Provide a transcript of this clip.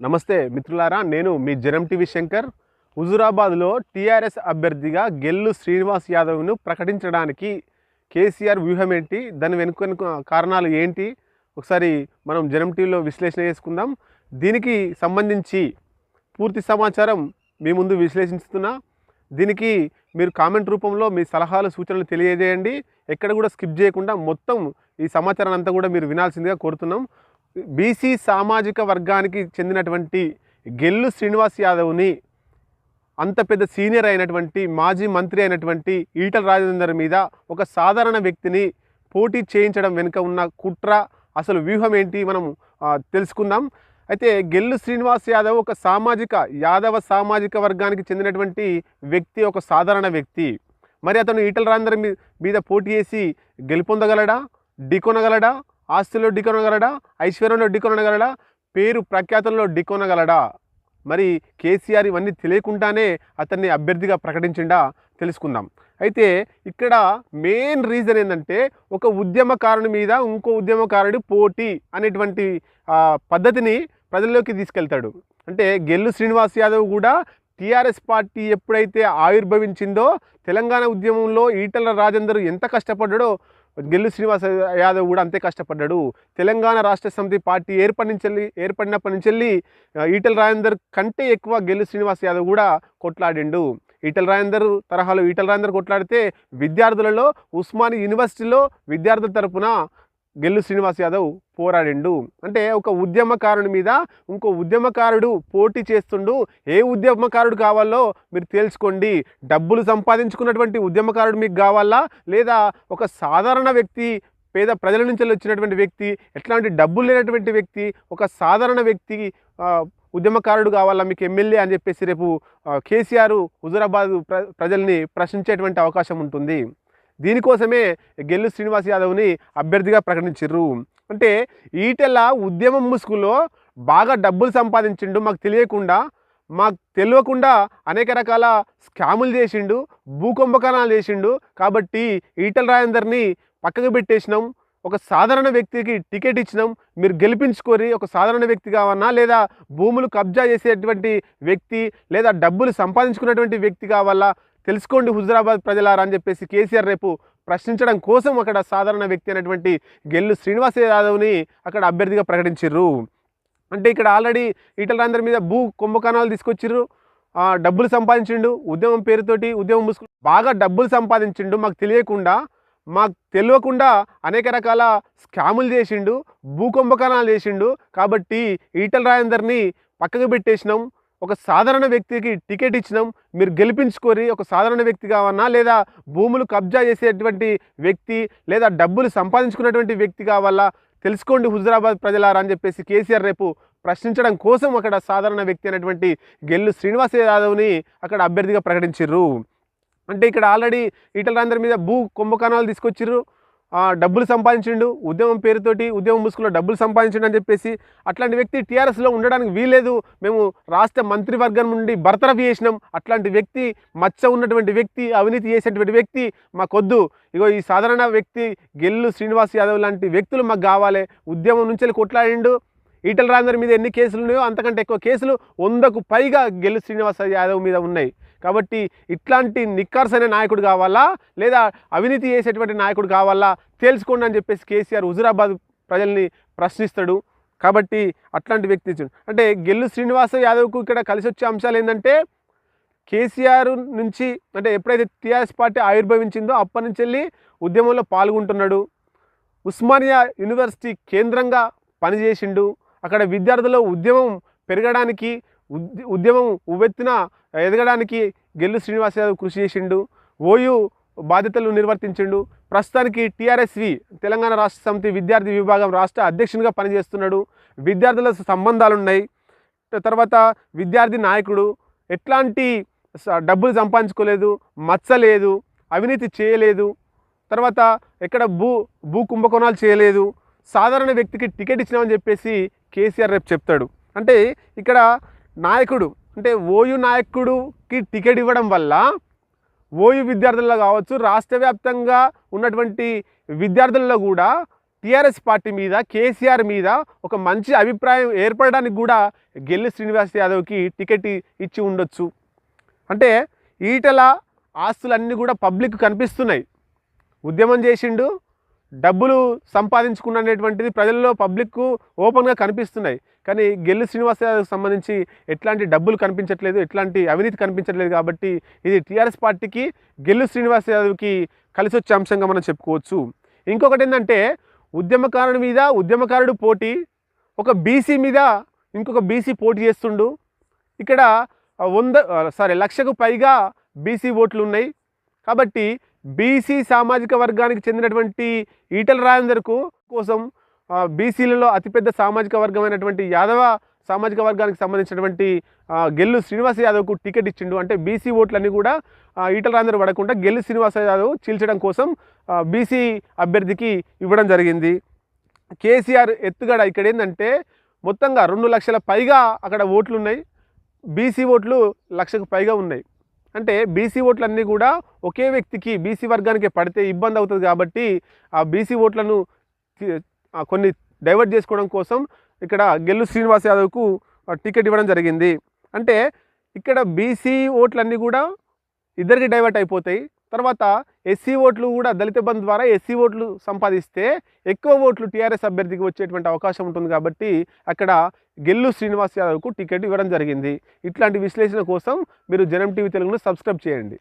నమస్తే మిత్రులారా నేను మీ జనం టీవీ శంకర్. హుజురాబాద్లో టీఆర్ఎస్ అభ్యర్థిగా గెల్లు శ్రీనివాస్ యాదవ్ను ప్రకటించడానికి కేసీఆర్ వ్యూహం ఏంటి? దాని వెనుక కారణాలు ఏంటి? ఒకసారి మనం జనం టీవీలో విశ్లేషణ చేసుకుందాం. దీనికి సంబంధించి పూర్తి సమాచారం మీ ముందు విశ్లేషిస్తున్నా. దీనికి మీరు కామెంట్ రూపంలో మీ సలహాలు సూచనలు తెలియజేయండి. ఎక్కడ కూడా స్కిప్ చేయకుండా మొత్తం ఈ సమాచారాన్ని అంతా కూడా మీరు వినాల్సిందిగా కోరుతున్నాం. బీసీ సామాజిక వర్గానికి చెందినటువంటి గెల్లు శ్రీనివాస్ యాదవ్ని అంత పెద్ద సీనియర్ అయినటువంటి మాజీ మంత్రి అయినటువంటి ఈటల రాజేందర్ మీద ఒక సాధారణ వ్యక్తిని పోటీ చేయించడం వెనుక ఉన్న కుట్ర అసలు వ్యూహం ఏంటి మనం తెలుసుకుందాం. అయితే గెల్లు శ్రీనివాస్ యాదవ్ ఒక సామాజిక యాదవ సామాజిక వర్గానికి చెందినటువంటి వ్యక్తి ఒక సాధారణ వ్యక్తి. మరి అతను ఈటల రాజేందర్ మీద పోటీ చేసి గెలుపొందగలడా? ఢీకొనగలడా? ఆస్తుల్లో ఢీకొనగలడా? ఐశ్వర్యంలో ఢీకొనగలడా? పేరు ప్రఖ్యాతుల్లో ఢీకొనగలడా? మరి కేసీఆర్ ఇవన్నీ తెలియకుండానే అతన్ని అభ్యర్థిగా ప్రకటించిండా? తెలుసుకుందాం. అయితే ఇక్కడ మెయిన్ రీజన్ ఏంటంటే ఒక ఉద్యమకారుని మీద ఇంకో ఉద్యమకారుడి పోటీ అనేటువంటి పద్ధతిని ప్రజల్లోకి తీసుకెళ్తాడు. అంటే గెల్లు శ్రీనివాస్ యాదవ్ కూడా టీఆర్ఎస్ పార్టీ ఎప్పుడైతే ఆవిర్భవించిందో తెలంగాణ ఉద్యమంలో ఈటల రాజేందర్ ఎంత కష్టపడ్డాడో గెల్లు శ్రీనివాస్ యాదవ్ కూడా అంతే కష్టపడ్డాడు. తెలంగాణ రాష్ట్ర సమితి పార్టీ ఏర్పడించెల్లి ఏర్పడినప్పటి నుంచి ఈటల రాజేందర్ కంటే ఎక్కువ గెల్లు శ్రీనివాస్ యాదవ్ కూడా కొట్లాడిండు. ఈటల రాజేందర్ తరహాలో ఈటల రాజేందర్ కొట్లాడితే విద్యార్థులలో ఉస్మాని యూనివర్సిటీలో విద్యార్థుల తరపున గెల్లు శ్రీనివాస్ యాదవ్ పోరాడిండు. అంటే ఒక ఉద్యమకారుని మీద ఇంకో ఉద్యమకారుడు పోటీ చేస్తుండు. ఏ ఉద్యమకారుడు కావాలో మీరు తేల్చుకోండి డబ్బులు సంపాదించుకున్నటువంటి ఉద్యమకారుడు మీకు కావాలా? లేదా ఒక సాధారణ వ్యక్తి పేద ప్రజల నుంచి వచ్చినటువంటి వ్యక్తి ఎట్లాంటి డబ్బులు లేనటువంటి వ్యక్తి ఒక సాధారణ వ్యక్తి ఉద్యమకారుడు కావాలా మీకు ఎమ్మెల్యే అని చెప్పేసి రేపు కేసీఆర్ హుజురాబాద్ ప్ర ప్రజల్ని ప్రశ్నించేటువంటి అవకాశం ఉంటుంది. దీనికోసమే గెల్లు శ్రీనివాస్ యాదవ్ని అభ్యర్థిగా ప్రకటించారు అంటే ఈటెల ఉద్యమం ముసుగులో బాగా డబ్బులు సంపాదించిండు మాకు తెలియకుండా మాకు తెలియకుండా అనేక రకాల స్కాములు చేసిండు భూకుంభకరణాలు చేసిండు. కాబట్టి ఈటల రాయందర్ని పక్కకు పెట్టేసినాం. ఒక సాధారణ వ్యక్తికి టికెట్ ఇచ్చినాం. మీరు గెలిపించుకొని ఒక సాధారణ వ్యక్తి కావన్నా లేదా భూములు కబ్జా చేసేటువంటి వ్యక్తి లేదా డబ్బులు సంపాదించుకున్నటువంటి వ్యక్తి కావాలా తెలుసుకోండి హుజురాబాద్ ప్రజలారా అని చెప్పేసి కేసీఆర్ రేపు ప్రశ్నించడం కోసం అక్కడ సాధారణ వ్యక్తి అయినటువంటి గెల్లు శ్రీనివాస యాదవ్ని అక్కడ అభ్యర్థిగా ప్రకటించారు అంటే ఇక్కడ ఆల్రెడీ ఈటల రాజేందర్ మీద భూ కుంభకోణాలు తీసుకొచ్చిర్రు. డబ్బులు సంపాదించిండు ఉద్యమం పేరుతోటి ఉద్యమం ముసుగు బాగా డబ్బులు సంపాదించిండు. మాకు తెలియకుండా మాకు తెలియకుండా అనేక రకాల స్కాములు చేసిండు భూ కుంభకోణాలు చేసిండు. కాబట్టి ఈటల రాజేందర్ని పక్కకు పెట్టేసినాం. ఒక సాధారణ వ్యక్తికి టికెట్ ఇచ్చినాం మీరు గెలిపించుకొని ఒక సాధారణ వ్యక్తి కావన్నా లేదా భూములు కబ్జా చేసేటువంటి వ్యక్తి లేదా డబ్బులు సంపాదించుకున్నటువంటి వ్యక్తి కావాలా తెలుసుకోండి హుజరాబాద్ ప్రజలారా అని చెప్పేసి కేసీఆర్ రేపు ప్రశ్నించడం కోసం అక్కడ సాధారణ వ్యక్తి అయినటువంటి గెల్లు శ్రీనివాస యాదవ్ని అక్కడ అభ్యర్థిగా ప్రకటించారు అంటే ఇక్కడ ఆల్రెడీ ఈటల రాజేందర్ మీద భూ కుంభకోణాలు తీసుకొచ్చిర్రు. డబ్బులు సంపాదించిండు ఉద్యమం పేరుతోటి ఉద్యమం ముసుగులో డబ్బులు సంపాదించిండు అని చెప్పేసి అట్లాంటి వ్యక్తి టీఆర్ఎస్లో ఉండడానికి వీలేదు మేము రాష్ట్ర మంత్రివర్గం నుండి బర్తరఫ్ చేసినాం. అట్లాంటి వ్యక్తి మచ్చ ఉన్నటువంటి వ్యక్తి అవినీతి చేసేటువంటి వ్యక్తి మాకొద్దు. ఇగో ఈ సాధారణ వ్యక్తి గెల్లు శ్రీనివాస్ యాదవ్ లాంటి వ్యక్తులు మాకు కావాలి. ఉద్యమం నుంచి వెళ్ళి కొట్లాడిండు. ఈటల రాజేందర్ మీద ఎన్ని కేసులు ఉన్నాయో అంతకంటే ఎక్కువ కేసులు వందకు పైగా గెల్లు శ్రీనివాస యాదవ్ మీద ఉన్నాయి. కాబట్టి ఇట్లాంటి నిక్కర్సైన నాయకుడు కావాలా? లేదా అవినీతి చేసేటువంటి నాయకుడు కావాలా? తెలుసుకోండి అని చెప్పేసి కేసీఆర్ హుజురాబాద్ ప్రజల్ని ప్రశ్నిస్తాడు. కాబట్టి అట్లాంటి వ్యక్తి అంటే గెల్లు శ్రీనివాస యాదవ్కు ఇక్కడ కలిసి వచ్చే అంశాలు ఏంటంటే కేసీఆర్ నుంచి అంటే ఎప్పుడైతే టీఆర్ఎస్ పార్టీ ఆవిర్భవించిందో అప్పటి నుంచి వెళ్ళి ఉద్యమంలో పాల్గొంటున్నాడు. ఉస్మానియా యూనివర్సిటీ కేంద్రంగా పనిచేసిండు. అక్కడ విద్యార్థుల ఉద్యమం పెరగడానికి ఉద్యమం ఉవ్వెత్తున ఎదగడానికి గెల్లు శ్రీనివాస్ యాదవ్ కృషి చేసిండు. ఓయూ బాధ్యతలు నిర్వర్తించిండు. ప్రస్తుతానికి టీఆర్ఎస్వి తెలంగాణ రాష్ట్ర సమితి విద్యార్థి విభాగం రాష్ట్ర అధ్యక్షునిగా పనిచేస్తున్నాడు. విద్యార్థుల సంబంధాలు ఉన్నాయి తర్వాత విద్యార్థి నాయకుడు. ఎట్లాంటి డబ్బులు సంపాదించుకోలేదు. మచ్చలేదు అవినీతి చేయలేదు. తర్వాత ఎక్కడ భూ భూ కుంభకోణాలు చేయలేదు. సాధారణ వ్యక్తికి టికెట్ ఇచ్చినామని చెప్పేసి కేసీఆర్ రేపు చెప్తాడు. అంటే ఇక్కడ నాయకుడు అంటే ఓయు నాయకుడికి టికెట్ ఇవ్వడం వల్ల ఓయు విద్యార్థుల్లో కావచ్చు రాష్ట్ర వ్యాప్తంగా ఉన్నటువంటి విద్యార్థుల్లో కూడా టీఆర్ఎస్ పార్టీ మీద కేసీఆర్ మీద ఒక మంచి అభిప్రాయం ఏర్పడడానికి కూడా గెల్లి శ్రీనివాస్ యాదవ్కి టికెట్ ఇచ్చి ఉండొచ్చు. అంటే ఈటల ఆస్తులన్నీ కూడా పబ్లిక్ కనిపిస్తున్నాయి. ఉద్యమం చేసిండు డబ్బులు సంపాదించుకున్నటువంటిది ప్రజల్లో పబ్లిక్కు ఓపెన్గా కనిపిస్తున్నాయి. కానీ గెల్లు శ్రీనివాస్ యాదవ్కి సంబంధించి ఎట్లాంటి డబ్బులు కనిపించట్లేదు ఎట్లాంటి అవినీతి కనిపించట్లేదు కాబట్టి ఇది టీఆర్ఎస్ పార్టీకి గెల్లు శ్రీనివాస్ యాదవ్కి కలిసి వచ్చే అంశంగా మనం చెప్పుకోవచ్చు. ఇంకొకటి ఏంటంటే ఉద్యమకారుడి మీద ఉద్యమకారుడు పోటీ ఒక బీసీ మీద ఇంకొక బీసీ పోటీ చేస్తుండు. ఇక్కడ వంద సారీ లక్షకు పైగా బీసీ ఓట్లు ఉన్నాయి కాబట్టి బీసీ సామాజిక వర్గానికి చెందినటువంటి ఈటల రాజేందర్కు కోసం బీసీలలో అతిపెద్ద సామాజిక వర్గమైనటువంటి యాదవ సామాజిక వర్గానికి సంబంధించినటువంటి గెల్లు శ్రీనివాస యాదవ్కు టికెట్ ఇచ్చిండు. అంటే బీసీ ఓట్లన్నీ కూడా ఈటల రాజేందర్ పడకుండా గెల్లు శ్రీనివాస యాదవ్ చీల్చడం కోసం బీసీ అభ్యర్థికి ఇవ్వడం జరిగింది. కేసీఆర్ ఎత్తుగడ ఇక్కడ ఏంటంటే మొత్తంగా రెండు లక్షల పైగా అక్కడ ఓట్లు ఉన్నాయి బీసీ ఓట్లు లక్షకు పైగా ఉన్నాయి. అంటే బీసీ ఓట్లన్నీ కూడా ఒకే వ్యక్తికి బీసీ వర్గానికి పడితే ఇబ్బంది అవుతుంది కాబట్టి ఆ బీసీ ఓట్లను కొన్ని డైవర్ట్ చేసుకోవడం కోసం ఇక్కడ గెల్లు శ్రీనివాస్ యాదవ్కు టికెట్ ఇవ్వడం జరిగింది. అంటే ఇక్కడ బీసీ ఓట్లన్నీ కూడా ఇద్దరికి డైవర్ట్ అయిపోతాయి. తర్వాత ఎస్సీ ఓట్లు కూడా దళిత బంధు ద్వారా ఎస్సీ ఓట్లు సంపాదిస్తే ఎక్కువ ఓట్లు టీఆర్ఎస్ అభ్యర్థికి వచ్చేటువంటి అవకాశం ఉంటుంది కాబట్టి అక్కడ గెల్లు శ్రీనివాస్ యాదవ్కు టికెట్ ఇవ్వడం జరిగింది. ఇట్లాంటి విశ్లేషణ కోసం మీరు జనం టీవీ తెలుగును సబ్స్క్రైబ్ చేయండి.